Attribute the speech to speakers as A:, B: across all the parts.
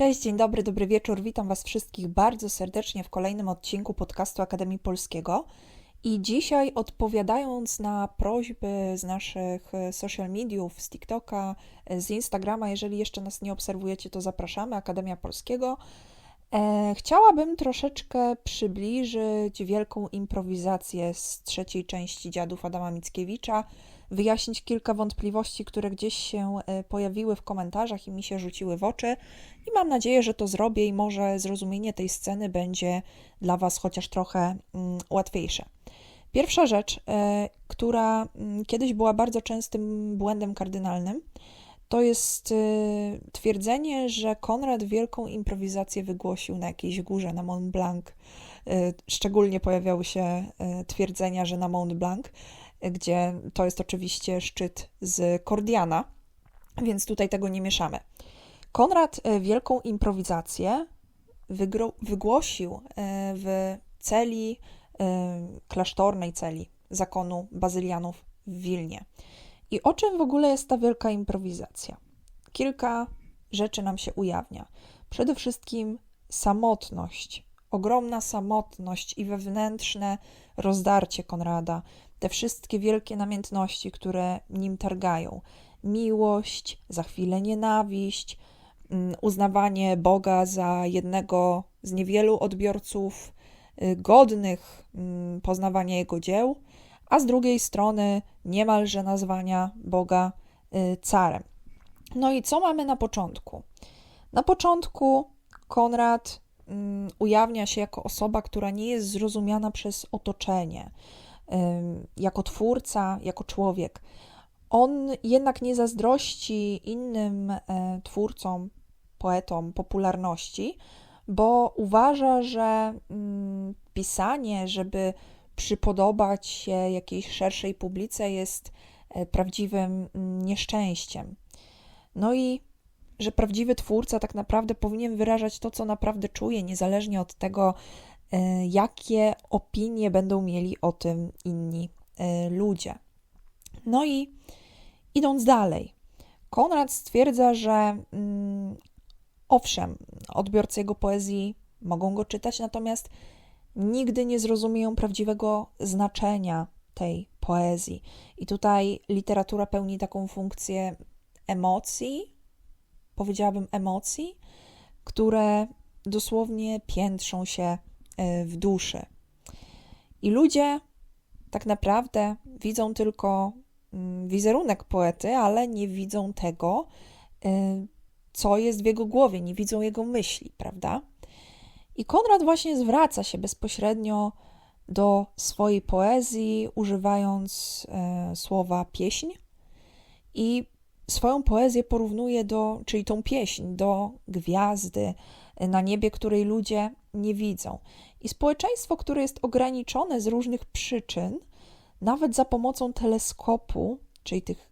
A: Cześć, dzień dobry, dobry wieczór. Witam Was wszystkich bardzo serdecznie w kolejnym odcinku podcastu Akademii Polskiego. I dzisiaj, odpowiadając na prośby z naszych e, social mediów, z TikToka, e, z Instagrama, jeżeli jeszcze nas nie obserwujecie, to zapraszamy Akademia Polskiego. E, chciałabym troszeczkę przybliżyć wielką improwizację z trzeciej części Dziadów Adama Mickiewicza, wyjaśnić kilka wątpliwości, które gdzieś się e, pojawiły w komentarzach i mi się rzuciły w oczy. I mam nadzieję, że to zrobię i może zrozumienie tej sceny będzie dla Was chociaż trochę mm, łatwiejsze. Pierwsza rzecz, e, która mm, kiedyś była bardzo częstym błędem kardynalnym, to jest y, twierdzenie, że Konrad wielką improwizację wygłosił na jakiejś górze, na Mont Blanc. Szczególnie pojawiały się twierdzenia, że na Mont Blanc, gdzie to jest oczywiście szczyt z Kordiana, więc tutaj tego nie mieszamy. Konrad wielką improwizację wygłosił w celi, klasztornej celi zakonu bazylianów w Wilnie. I o czym w ogóle jest ta wielka improwizacja? Kilka rzeczy nam się ujawnia. Przede wszystkim samotność, ogromna samotność i wewnętrzne rozdarcie Konrada, te wszystkie wielkie namiętności, które nim targają. Miłość, za chwilę nienawiść, mm, uznawanie Boga za jednego z niewielu odbiorców y, godnych mm, poznawania jego dzieł a z drugiej strony niemalże nazwania Boga y, carem. No i co mamy na początku? Na początku Konrad ujawnia się jako osoba, która nie jest zrozumiana przez otoczenie, jako twórca, jako człowiek. On jednak nie zazdrości innym e, twórcom, poetom popularności, bo uważa, że mm, pisanie, żeby przypodobać się jakiejś szerszej publice jest e, prawdziwym mm, nieszczęściem. No i że prawdziwy twórca tak naprawdę powinien wyrażać to, co naprawdę czuje, niezależnie od tego, e, jakie opinie będą mieli o tym inni e, ludzie. No i idąc dalej, Konrad stwierdza, że mm, owszem, odbiorcy jego poezji mogą go czytać, natomiast nigdy nie zrozumieją prawdziwego znaczenia tej poezji. I tutaj literatura pełni taką funkcję emocji, powiedziałabym emocji, które dosłownie piętrzą się e, w duszy. I ludzie tak naprawdę widzą tylko mm, wizerunek poety, ale nie widzą tego, e, co jest w jego głowie, nie widzą jego myśli, prawda? I Konrad właśnie zwraca się bezpośrednio do swojej poezji, używając e, słowa pieśń i swoją poezję porównuje do, czyli tą pieśń, do gwiazdy na niebie, której ludzie nie widzą. I społeczeństwo, które jest ograniczone z różnych przyczyn, nawet za pomocą teleskopu, czyli tych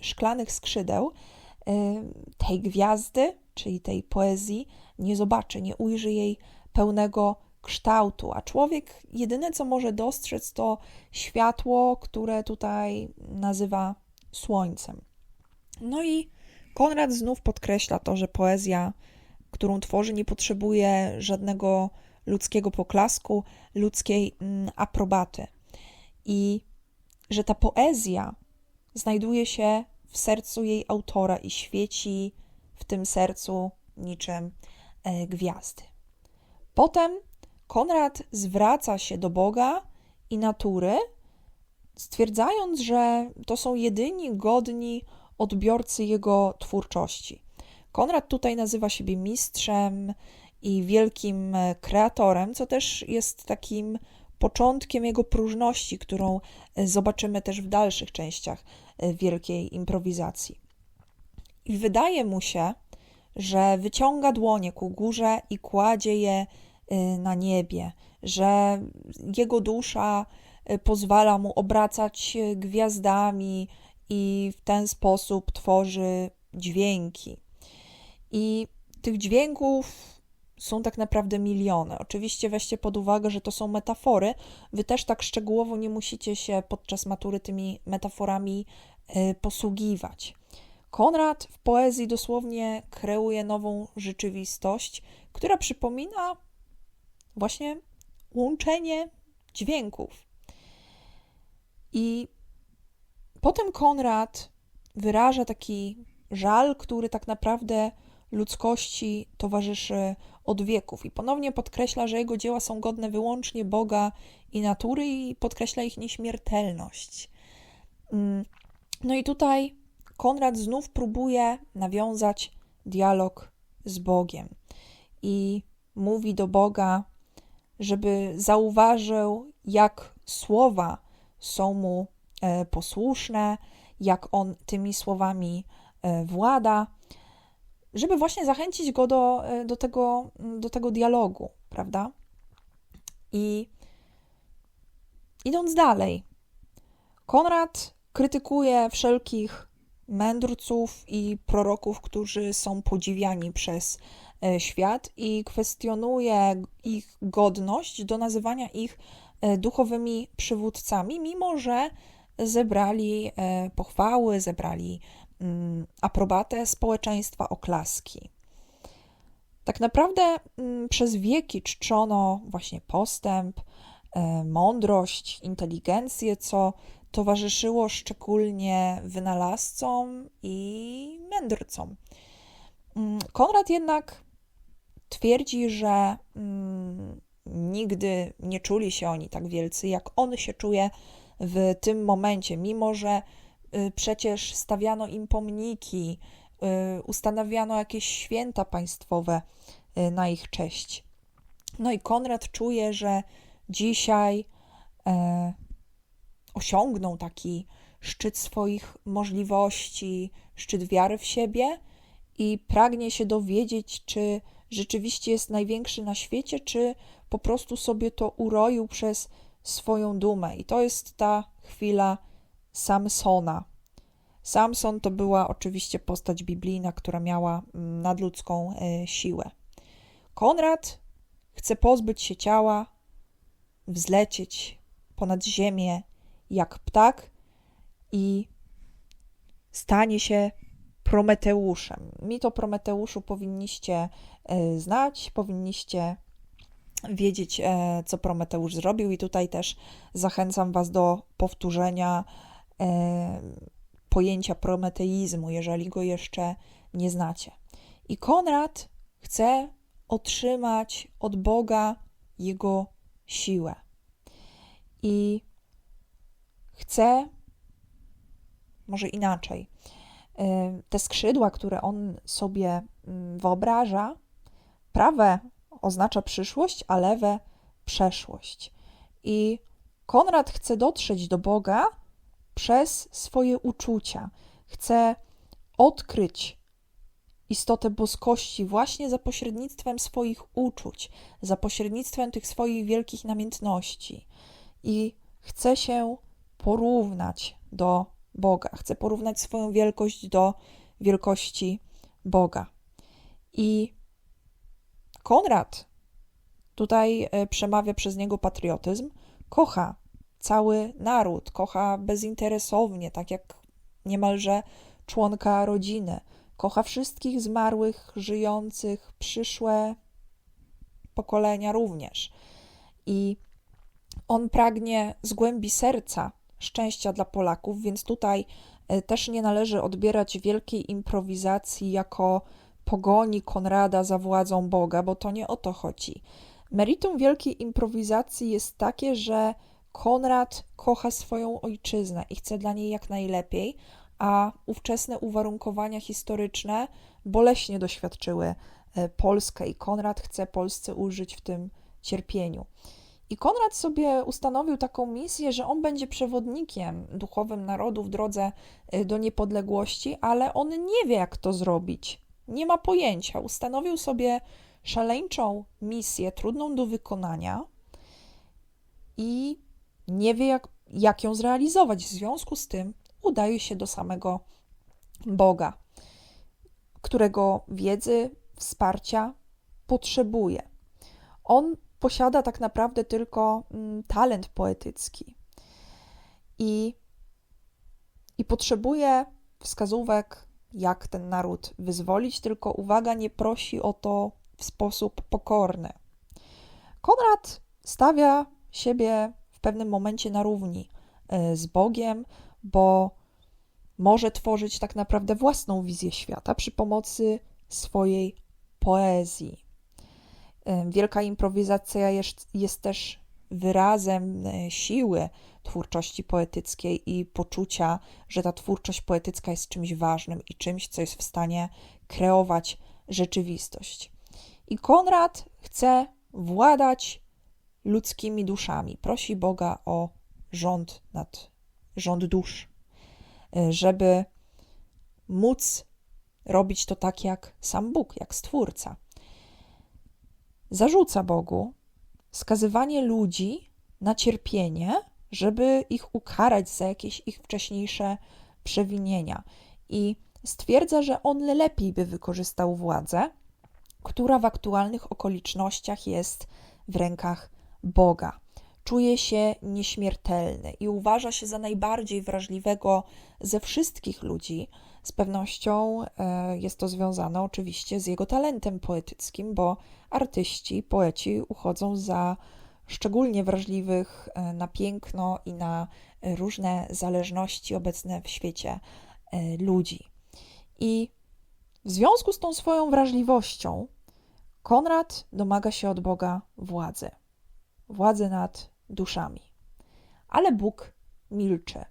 A: szklanych skrzydeł, e, tej gwiazdy, czyli tej poezji, nie zobaczy, nie ujrzy jej pełnego kształtu, a człowiek jedyne co może dostrzec to światło, które tutaj nazywa słońcem. No i Konrad znów podkreśla to, że poezja, którą tworzy, nie potrzebuje żadnego ludzkiego poklasku, ludzkiej mm, aprobaty. I że ta poezja znajduje się w sercu jej autora i świeci w tym sercu niczym E, gwiazdy. Potem Konrad zwraca się do Boga i natury, stwierdzając, że to są jedyni godni odbiorcy jego twórczości. Konrad tutaj nazywa siebie mistrzem i wielkim kreatorem, co też jest takim początkiem jego próżności, którą zobaczymy też w dalszych częściach e, wielkiej improwizacji. I wydaje mu się, że wyciąga dłonie ku górze i kładzie je na niebie, że jego dusza pozwala mu obracać gwiazdami i w ten sposób tworzy dźwięki. I tych dźwięków są tak naprawdę miliony. Oczywiście weźcie pod uwagę, że to są metafory. Wy też tak szczegółowo nie musicie się podczas matury tymi metaforami y, posługiwać. Konrad w poezji dosłownie kreuje nową rzeczywistość, która przypomina właśnie łączenie dźwięków. I potem Konrad wyraża taki żal, który tak naprawdę ludzkości towarzyszy od wieków. I ponownie podkreśla, że jego dzieła są godne wyłącznie Boga i natury, i podkreśla ich nieśmiertelność. Mm, no i tutaj Konrad znów próbuje nawiązać dialog z Bogiem i mówi do Boga, żeby zauważył, jak słowa są mu posłuszne, jak on tymi słowami e, włada, żeby właśnie zachęcić go do, e, do, tego, do tego dialogu, prawda? I idąc dalej, Konrad krytykuje wszelkich mędrców i proroków, którzy są podziwiani przez e, świat i kwestionuje ich godność do nazywania ich e, duchowymi przywódcami, mimo że zebrali e, pochwały, zebrali mm, aprobatę społeczeństwa, oklaski. Tak naprawdę mm, przez wieki czczono właśnie postęp, mądrość, inteligencję, co towarzyszyło szczególnie wynalazcom i mędrcom. Mm, Konrad jednak twierdzi, że nigdy nie czuli się oni tak wielcy, jak on się czuje w tym momencie, mimo że y, przecież stawiano im pomniki, y, ustanawiano jakieś święta państwowe y, na ich cześć. No i Konrad czuje, że dzisiaj e, osiągnął taki szczyt swoich możliwości, szczyt wiary w siebie i pragnie się dowiedzieć, czy rzeczywiście jest największy na świecie, czy po prostu sobie to uroił przez swoją dumę. I to jest ta chwila Samsona. Samson to była oczywiście postać biblijna, która miała mm, nadludzką e, siłę. Konrad chce pozbyć się ciała, wzlecieć ponad ziemię jak ptak i stanie się Prometeuszem. Mito Prometeuszu powinniście e, znać, powinniście wiedzieć, e, co Prometeusz zrobił, i tutaj też zachęcam Was do powtórzenia e, pojęcia prometeizmu, jeżeli go jeszcze nie znacie. I Konrad chce otrzymać od Boga jego siłę. I chce, może inaczej, y, te skrzydła, które on sobie mm, wyobraża, prawe oznacza przyszłość, a lewe przeszłość. I Konrad chce dotrzeć do Boga przez swoje uczucia. Chce odkryć istotę boskości właśnie za pośrednictwem swoich uczuć, za pośrednictwem tych swoich wielkich namiętności. I chce się porównać do Boga, chce porównać swoją wielkość do wielkości Boga. I Konrad, tutaj e, przemawia przez niego patriotyzm, kocha cały naród, kocha bezinteresownie, tak jak niemalże członka rodziny. Kocha wszystkich zmarłych, żyjących, przyszłe pokolenia również. I on pragnie z głębi serca szczęścia dla Polaków, więc tutaj e, też nie należy odbierać wielkiej improwizacji jako pogoni Konrada za władzą Boga, bo to nie o to chodzi. Meritum wielkiej improwizacji jest takie, że Konrad kocha swoją ojczyznę i chce dla niej jak najlepiej, a ówczesne uwarunkowania historyczne boleśnie doświadczyły e, Polskę i Konrad chce Polsce użyć w tym cierpieniu. I Konrad sobie ustanowił taką misję, że on będzie przewodnikiem duchowym narodu w drodze y, do niepodległości, ale on nie wie, jak to zrobić. Nie ma pojęcia. Ustanowił sobie szaleńczą misję, trudną do wykonania i nie wie, jak, jak ją zrealizować. W związku z tym udaje się do samego Boga, którego wiedzy, wsparcia potrzebuje. On posiada tak naprawdę tylko mm, talent poetycki i, i potrzebuje wskazówek jak ten naród wyzwolić, tylko uwaga, nie prosi o to w sposób pokorny. Konrad stawia siebie w pewnym momencie na równi e, z Bogiem, bo może tworzyć tak naprawdę własną wizję świata przy pomocy swojej poezji. E, wielka improwizacja jest, jest też wyrazem e, siły twórczości poetyckiej i poczucia, że ta twórczość poetycka jest czymś ważnym i czymś, co jest w stanie kreować rzeczywistość. I Konrad chce władać ludzkimi duszami. Prosi Boga o rząd nad rząd dusz, e, żeby móc robić to tak jak sam Bóg, jak Stwórca. Zarzuca Bogu skazywanie ludzi na cierpienie, żeby ich ukarać za jakieś ich wcześniejsze przewinienia. I stwierdza, że on lepiej by wykorzystał władzę, która w aktualnych okolicznościach jest w rękach Boga. Czuje się nieśmiertelny i uważa się za najbardziej wrażliwego ze wszystkich ludzi. Z pewnością e, jest to związane oczywiście z jego talentem poetyckim, bo artyści, poeci uchodzą za szczególnie wrażliwych e, na piękno i na różne zależności obecne w świecie e, ludzi. I w związku z tą swoją wrażliwością, Konrad domaga się od Boga władzy władzy nad duszami. Ale Bóg milczy.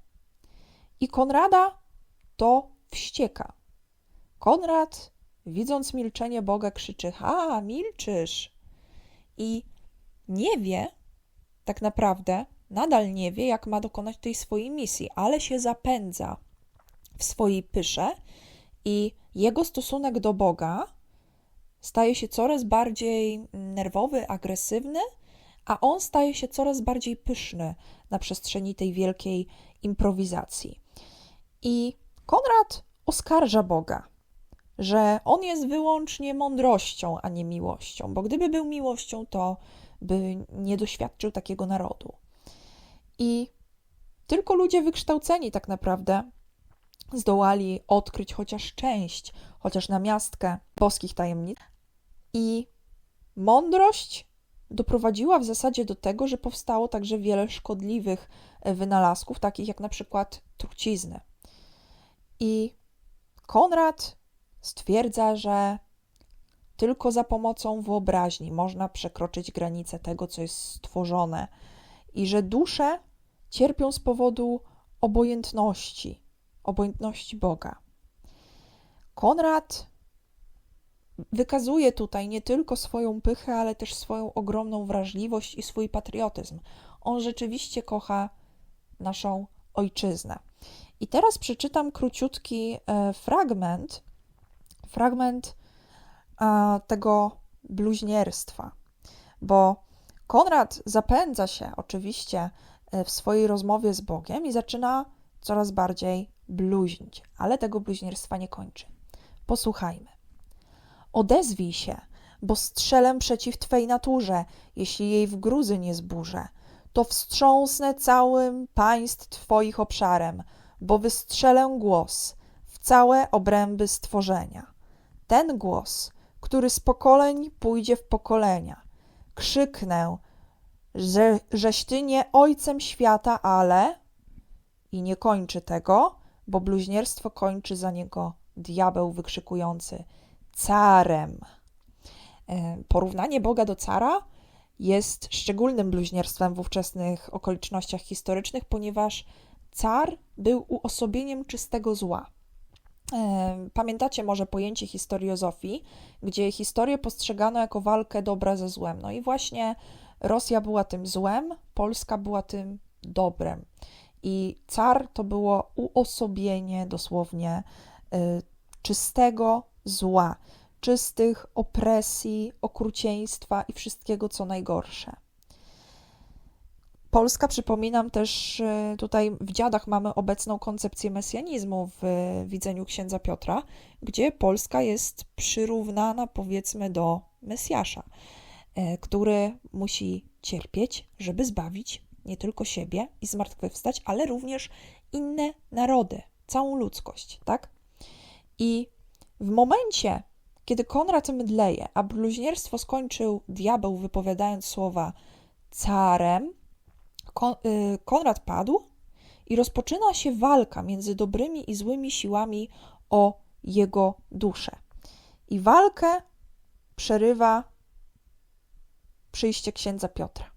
A: I Konrada to wścieka. Konrad, widząc milczenie Boga, krzyczy: Ha, milczysz! I nie wie, tak naprawdę, nadal nie wie, jak ma dokonać tej swojej misji, ale się zapędza w swojej pysze i jego stosunek do Boga staje się coraz bardziej nerwowy, agresywny a on staje się coraz bardziej pyszny na przestrzeni tej wielkiej improwizacji. I Konrad oskarża Boga, że on jest wyłącznie mądrością, a nie miłością, bo gdyby był miłością, to by nie doświadczył takiego narodu. I tylko ludzie wykształceni tak naprawdę zdołali odkryć chociaż część, chociaż na miastkę boskich tajemnic. I mądrość doprowadziła w zasadzie do tego, że powstało także wiele szkodliwych wynalazków, takich jak na przykład trucizny. I Konrad stwierdza, że tylko za pomocą wyobraźni można przekroczyć granice tego, co jest stworzone, i że dusze cierpią z powodu obojętności, obojętności Boga. Konrad wykazuje tutaj nie tylko swoją pychę, ale też swoją ogromną wrażliwość i swój patriotyzm. On rzeczywiście kocha naszą ojczyznę. I teraz przeczytam króciutki e, fragment, fragment tego bluźnierstwa, bo Konrad zapędza się oczywiście e, w swojej rozmowie z Bogiem i zaczyna coraz bardziej bluźnić, ale tego bluźnierstwa nie kończy. Posłuchajmy. Odezwij się, bo strzelę przeciw Twej naturze, jeśli jej w gruzy nie zburzę. To wstrząsnę całym państw Twoich obszarem, bo wystrzelę głos w całe obręby stworzenia. Ten głos, który z pokoleń pójdzie w pokolenia. Krzyknę, że, żeś Ty nie ojcem świata, ale... I nie kończy tego, bo bluźnierstwo kończy za niego diabeł wykrzykujący – carem. E, porównanie Boga do cara jest szczególnym bluźnierstwem w ówczesnych okolicznościach historycznych, ponieważ car był uosobieniem czystego zła. E, pamiętacie może pojęcie historiozofii, gdzie historię postrzegano jako walkę dobra ze złem. No i właśnie Rosja była tym złem, Polska była tym dobrem. I car to było uosobienie dosłownie y, czystego zła, czystych opresji, okrucieństwa i wszystkiego, co najgorsze. Polska, przypominam też, e, tutaj w dziadach mamy obecną koncepcję mesjanizmu w widzeniu księdza Piotra, gdzie Polska jest przyrównana, powiedzmy, do Mesjasza, e, który musi cierpieć, żeby zbawić nie tylko siebie i zmartwychwstać, ale również inne narody, całą ludzkość, tak? I w momencie, kiedy Konrad mdleje, a bluźnierstwo skończył diabeł wypowiadając słowa carem, Kon y, Konrad padł i rozpoczyna się walka między dobrymi i złymi siłami o jego duszę. I walkę przerywa przyjście księdza Piotra.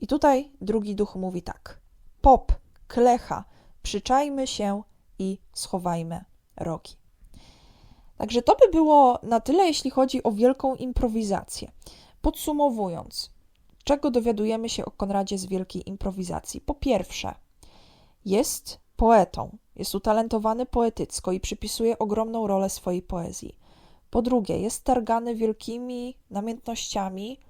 A: I tutaj drugi duch mówi tak: Pop, klecha, przyczajmy się i schowajmy rogi. Także to by było na tyle, jeśli chodzi o wielką improwizację. Podsumowując, czego dowiadujemy się o Konradzie z wielkiej improwizacji? Po pierwsze, jest poetą, jest utalentowany poetycko i przypisuje ogromną rolę swojej poezji. Po drugie, jest targany wielkimi namiętnościami,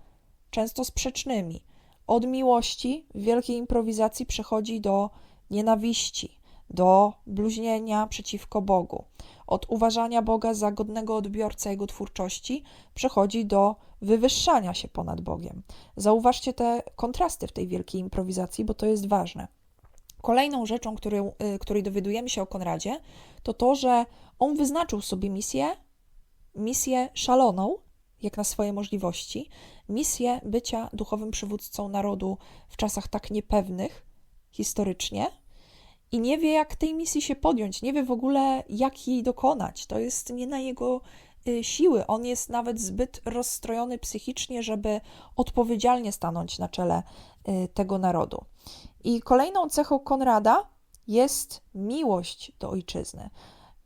A: często sprzecznymi. Od miłości w wielkiej improwizacji przechodzi do nienawiści, do bluźnienia przeciwko Bogu. Od uważania Boga za godnego odbiorcę jego twórczości przechodzi do wywyższania się ponad Bogiem. Zauważcie te kontrasty w tej wielkiej improwizacji, bo to jest ważne. Kolejną rzeczą, którą, y, której dowiadujemy się o Konradzie, to to, że on wyznaczył sobie misję, misję szaloną, jak na swoje możliwości, misję bycia duchowym przywódcą narodu w czasach tak niepewnych historycznie i nie wie, jak tej misji się podjąć, nie wie w ogóle, jak jej dokonać. To jest nie na jego siły. On jest nawet zbyt rozstrojony psychicznie, żeby odpowiedzialnie stanąć na czele y, tego narodu. I kolejną cechą Konrada jest miłość do ojczyzny.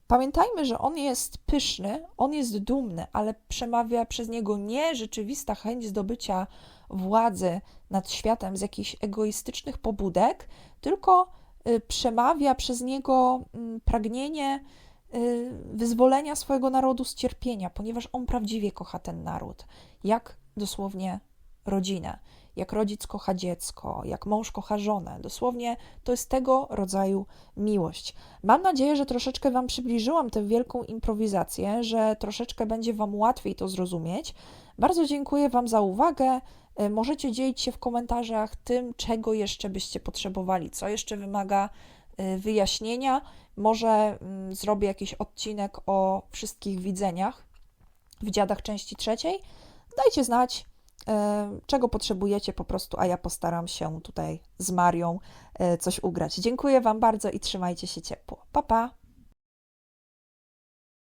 A: Pamiętajmy, że on jest pyszny, on jest dumny, ale przemawia przez niego nie rzeczywista chęć zdobycia władzy nad światem z jakichś egoistycznych pobudek, tylko y, przemawia przez niego mm, pragnienie y, wyzwolenia swojego narodu z cierpienia, ponieważ on prawdziwie kocha ten naród, jak dosłownie rodzinę jak rodzic kocha dziecko, jak mąż kocha żonę. Dosłownie to jest tego rodzaju miłość. Mam nadzieję, że troszeczkę Wam przybliżyłam tę wielką improwizację, że troszeczkę będzie Wam łatwiej to zrozumieć. Bardzo dziękuję Wam za uwagę. E, możecie dzielić się w komentarzach tym, czego jeszcze byście potrzebowali, co jeszcze wymaga wyjaśnienia. Może mm, zrobię jakiś odcinek o wszystkich widzeniach w dziadach części trzeciej. Dajcie znać, E, czego potrzebujecie po prostu, a ja postaram się tutaj z Marią e, coś ugrać. Dziękuję Wam bardzo i trzymajcie się ciepło. Pa, pa!